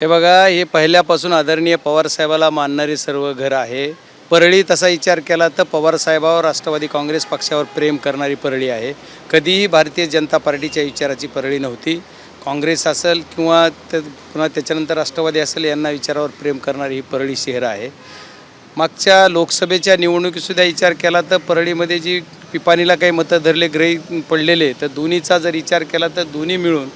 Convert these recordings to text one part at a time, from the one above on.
हे बघा हे पहिल्यापासून आदरणीय पवारसाहेबाला मानणारे सर्व घर आहे. परळी तसा विचार केला तर पवारसाहेबावर राष्ट्रवादी काँग्रेस पक्षावर प्रेम करणारी परळी आहे. कधीही भारतीय जनता पार्टीच्या विचाराची परळी नव्हती. काँग्रेस असेल किंवा ते पुन्हा त्याच्यानंतर राष्ट्रवादी असेल यांना विचारावर प्रेम करणारी ही परळी शहर आहे. मागच्या लोकसभेच्या निवडणुकीसुद्धा विचार केला तर परळीमध्ये जी पिपाणीला काही मतं धरले ग्रही पडलेले तर दोन्हीचा जर विचार केला तर दोन्ही मिळून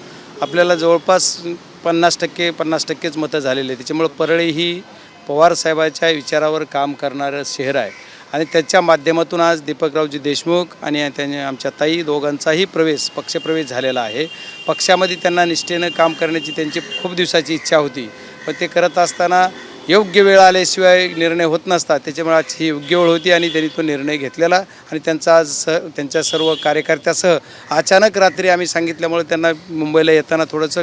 आपल्याला जवळपास पन्नास टक्के पन्नास टक्केच मतं झालेले त्याच्यामुळं परळी ही पवारसाहेबाच्या विचारावर काम करणारं शहर आहे. आणि त्याच्या माध्यमातून आज दीपकरावजी देशमुख आणि त्यांनी आमच्या ताई दोघांचाही प्रवेश पक्षप्रवेश झालेला आहे. पक्षामध्ये त्यांना निष्ठेनं काम करण्याची त्यांची खूप दिवसाची इच्छा होती. पण ते करत असताना योग्य वेळ आल्याशिवाय निर्णय होत नसतात त्याच्यामुळे आज ही योग्य वेळ होती आणि त्यांनी तो निर्णय घेतलेला आणि त्यांचा आज स त्यांच्या सर्व कार्यकर्त्यासह अचानक रात्री आम्ही सांगितल्यामुळे त्यांना मुंबईला येताना थोडंसं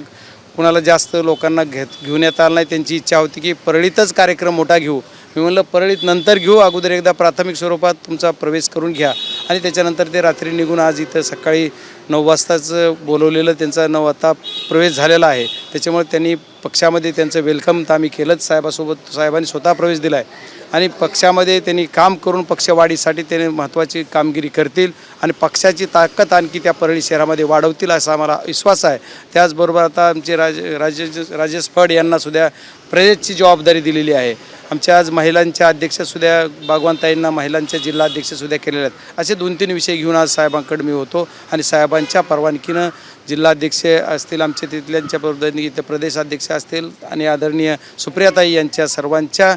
कुणाला जास्त लोकांना घेत घेऊन येता आलं नाही त्यांची इच्छा होती की परळीतच कार्यक्रम मोठा घेऊ. मी म्हणलं परळीत नंतर घेऊ अगोदर एकदा प्राथमिक स्वरूपात तुमचा प्रवेश करून घ्या. आणि त्याच्यानंतर ते रात्री निघून आज इथं सकाळी नऊ वाजताच बोलवलेलं त्यांचा नऊ आता प्रवेश झालेला आहे. त्याच्यामुळे त्यांनी पक्षामध्ये त्यांचं वेलकम तर आम्ही केलंच. साहेबासोबत साहेबांनी स्वतः प्रवेश दिला आहे आणि पक्षामध्ये त्यांनी काम करून पक्षवाढीसाठी त्याने महत्त्वाची कामगिरी करतील आणि पक्षाची ताकद आणखी त्या परळी शहरामध्ये वाढवतील असा आम्हाला विश्वास आहे. त्याचबरोबर आता आमचे राज राजेश राजेश फड यांनासुद्धा प्रेसची जबाबदारी दिलेली आहे. आमच्या आज महिलांच्या अध्यक्षसुद्धा बागवानताईंना महिलांच्या जिल्हा अध्यक्षसुद्धा केलेल्या आहेत. असे दोन तीन विषय घेऊन आज साहेबांकडे मी होतो आणि साहेबांच्या परवानगीनं जिल्हाध्यक्ष असतील आमचे तिथल्यांच्या बरोबर इथे प्रदेशाध्यक्ष असतील आणि आदरणीय सुप्रियाताई यांच्या सर्वांच्या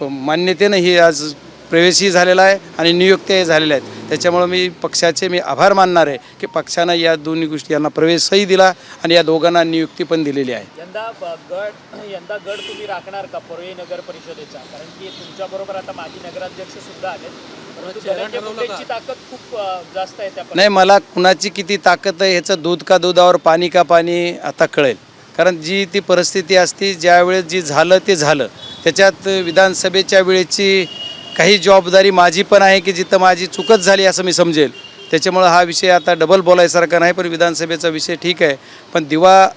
प- मान्यतेनं ही आज प्रवेशही झालेला आहे आणि नियुक्त्याही झालेल्या आहेत. त्याच्यामुळं मी पक्षाचे मी आभार मानणार आहे की पक्षानं या दोन्ही गोष्टी यांना प्रवेशही दिला आणि या दोघांना नियुक्ती पण दिलेली आहे. यंदा गड यंदा गड तुम्ही राखणार का परळी नगर परिषदेचा? कारण की तुमच्याबरोबर आता माजी नगराध्यक्ष सुद्धा त्या नाही मला कुणाची किती ताकद आहे ह्याचं दूध का दुधावर पाणी का पाणी आता कळेल. कारण जी ती परिस्थिती असती ज्यावेळेस जी झालं ते झालं. त्याच्यात विधानसभेच्या वेळेची काही जबाबदारी माझी पण आहे की जिथं माझी चुकच झाली असं मी समजेल. त्याच्यामुळं हा विषय आता डबल बोलायसारखा नाही पण विधानसभेचा विषय ठीक आहे. पण दिवा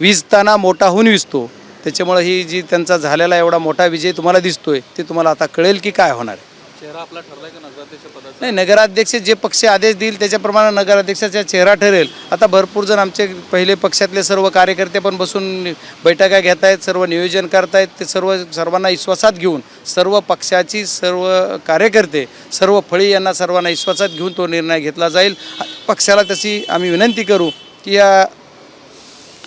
विजताना मोठा होऊन विजतो. त्याच्यामुळं ही जी त्यांचा झालेला एवढा मोठा विजय तुम्हाला दिसतोय ते तुम्हाला आता कळेल की काय होणार आहे. चेहरा आपला ठरलाय का नगराध्यक्ष पदाचा? नाही नगराध्यक्ष जे पक्ष आदेश देईल त्याच्याप्रमाणे नगराध्यक्षाचा चेहरा ठरेल. आता भरपूर जण आमचे पहिले पक्षातले सर्व कार्यकर्ते पण बसून बैठका घेत आहेत सर्व नियोजन करतायत ते सर्व सर्वांना विश्वासात घेऊन सर्व पक्षाची सर्व कार्यकर्ते सर्व फळी यांना सर्वांना विश्वासात घेऊन तो निर्णय घेतला जाईल. पक्षाला तशी आम्ही विनंती करू की या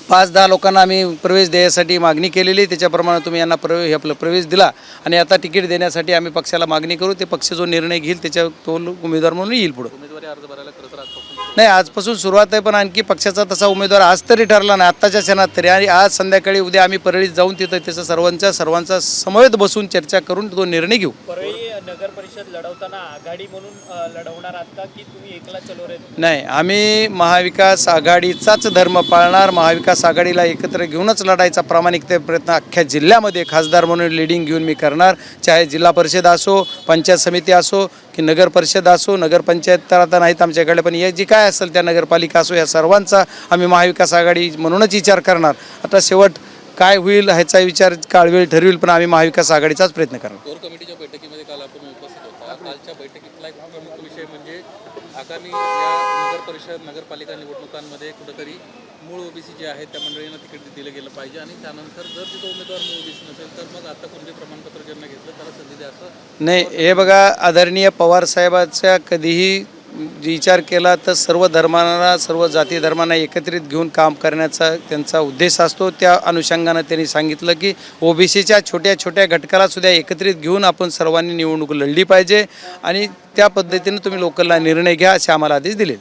पाच दहा लोकांना आम्ही प्रवेश द्यायसाठी मागणी केलेली. त्याच्याप्रमाणे तुम्ही यांना प्रवेश आपलं प्रवेश दिला. आणि आता तिकीट देण्यासाठी आम्ही पक्षाला मागणी करू. ते पक्ष जो निर्णय घेईल त्याच्या तो उमेदवार म्हणून येईल पुढं. नाही आजपासून सुरुवात आहे पण आणखी पक्षाचा तसा उमेदवार आज तरी ठरला नाही. आत्ताच्या क्षणात तरी. आणि आज संध्याकाळी उद्या आम्ही परळीत जाऊन तिथं त्याचं सर्वांच्या सर्वांचा समवेत बसून चर्चा करून तो निर्णय घेऊ. परिषद लढवताना आघाडी म्हणून लढवणार आहात का की तुम्ही एकला चलो रे नाही आम्ही महाविकास आघाडीचाच धर्म पाळणार महाविकास आघाडीला एकत्र घेऊनच लढायचा प्रामाणिकते प्रयत्न अख्ख्या जिल्ह्यामध्ये खासदार म्हणून लिडिंग घेऊन मी करणार. चाहे जिल्हा परिषद असो पंचायत समिती असो की नगर परिषद असो नगरपंचायत तर आता नाहीत आमच्याकडे पण हे जी काय असेल त्या नगरपालिका असो या सर्वांचा आम्ही महाविकास आघाडी म्हणूनच विचार करणार. आता शेवट काय होईल ह्याचा विचार काळवेळ ठरवेल पण आम्ही महाविकास आघाडीचाच प्रयत्न करणार. कोर कमिटीच्या बैठकीमध्ये काल आपण उपस्थित होता कालच्या बैठकीतला एक प्रमुख विषय म्हणजे आगामी या नगर परिषद नगरपालिका निवडणुकांमध्ये कुठंतरी मूळ ओबीसी जे आहेत त्या मंडळींना तिकीट दिलं गेलं पाहिजे आणि त्यानंतर जर तिथं उमेदवार मूळ ओबीसी नसेल तर मग आता कोणते प्रमाणपत्र ज्यांना घेतलं त्याला संधी द्या असं नाही हे बघा आदरणीय पवार साहेबाचा कधीही विचार केला तर सर्व धर्मांना सर्व जाती धर्मांना एकत्रित घेऊन काम करण्याचा त्यांचा उद्देश असतो. त्या अनुषंगानं त्यांनी सांगितलं की ओबीसीच्या छोट्या छोट्या घटकालासुद्धा एकत्रित घेऊन आपण सर्वांनी निवडणूक लढली पाहिजे आणि त्या पद्धतीनं तुम्ही लोकलला निर्णय घ्या असे आम्हाला आदेश दिले.